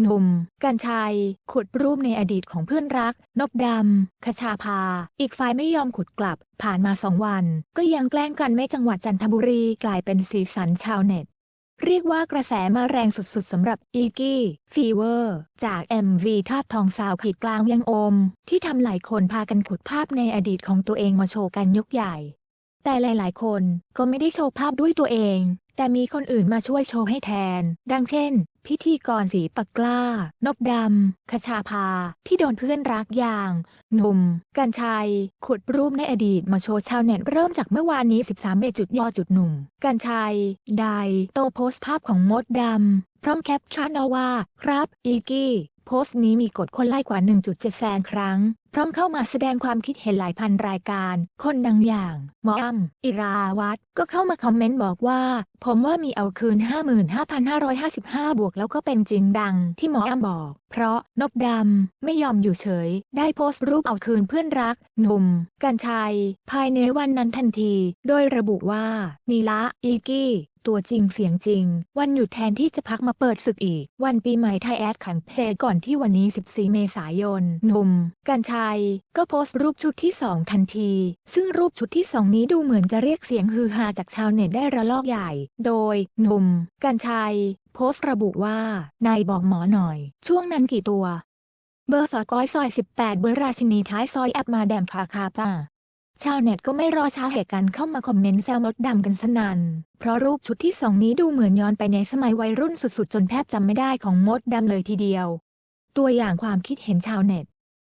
หนุ่ม กัญชัย ขุดรูปในอดีตของเพื่อนรัก นบดำคชาภา อีกฝ่ายไม่ยอมขุดกลับ ผ่านมาสองวัน ก็ยังแกล้งกันไม่จังหวัดจันทบุรีกลายเป็นสีสันชาวเน็ต เรียกว่ากระแสมาแรงสุดๆสำหรับอีกี้ฟีเวอร์ จาก MV ทาบทองสาวขีดกลางยังโอม ที่ทำหลายคนพากันขุดภาพในอดีตของตัวเองมาโชว์กันยกใหญ่ แต่หลายๆ คนก็ไม่ได้โชว์ภาพด้วยตัวเอง แต่มีคนอื่นมาช่วยโชว์ให้แทน ดังเช่น พิธีกรฝีปากกล้านบดำคชาภา ที่โดนเพื่อนรักอย่าง หนุ่ม กัญชัย ขุดรูปในอดีตมาโชว์ชาวเน็ตเริ่มจากเมื่อวานนี้ 13เมจุดยอจุดหนุ่ม กัญชัย ไดโตโพสต์ภาพของมดดำ พร้อมแคปชั่นเอาว่า ครับ อีกี้โพสต์นี้มีกดคนไลค์กว่า 1.7 แสนครั้ง พร้อมเข้ามาแสดงความคิดเห็นหลายพันรายการ คนดังอย่าง หมออ้ำอิราวัตรก็เข้ามาคอมเมนต์บอกว่า ผมว่ามีเอาคืน 55,555 บวกแล้วก็เป็นจริงดังที่หมออ้ำบอก เพราะนบดำไม่ยอมอยู่เฉย ได้โพสต์รูปเอาคืนเพื่อนรัก หนุ่ม กัญชัย ภายในวันนั้นทันที โดยระบุว่านีละอีกี้ ตัวจริงเสียงจริง วันหยุดแทนที่จะพักมาเปิดศึกอีก วันปีใหม่ไทยแอดขังเพลก่อนที่วันนี้ 14 เมษายน หนุ่ม กัญชัย ก็โพสต์รูปชุดที่ 2 ทันที ซึ่งรูปชุดที่ 2 นี้ดูเหมือนจะเรียกเสียงฮือฮาจากชาวเน็ตได้ระลอกใหญ่ โดย หนุ่ม กัญชัย โพสต์ระบุว่า นายบอกหมอหน่อย ช่วงนั้นกี่ตัว เบอร์สอก้อยซอย 18 เบอร์ราชินีท้ายซอยแอปมาแดมคาคาป้า ชาวเน็ตก็ไม่รอช้าเหตุการณ์เข้ามาคอมเมนต์แซวมดดำกันสนัน่น เพราะรูปชุดที่สองนี้ดูเหมือนย้อนไปในสมัยวัยรุ่นสุดๆ จนแทบจำไม่ได้ของมดดำเลยทีเดียว ตัวอย่างความคิดเห็นชาวเน็ต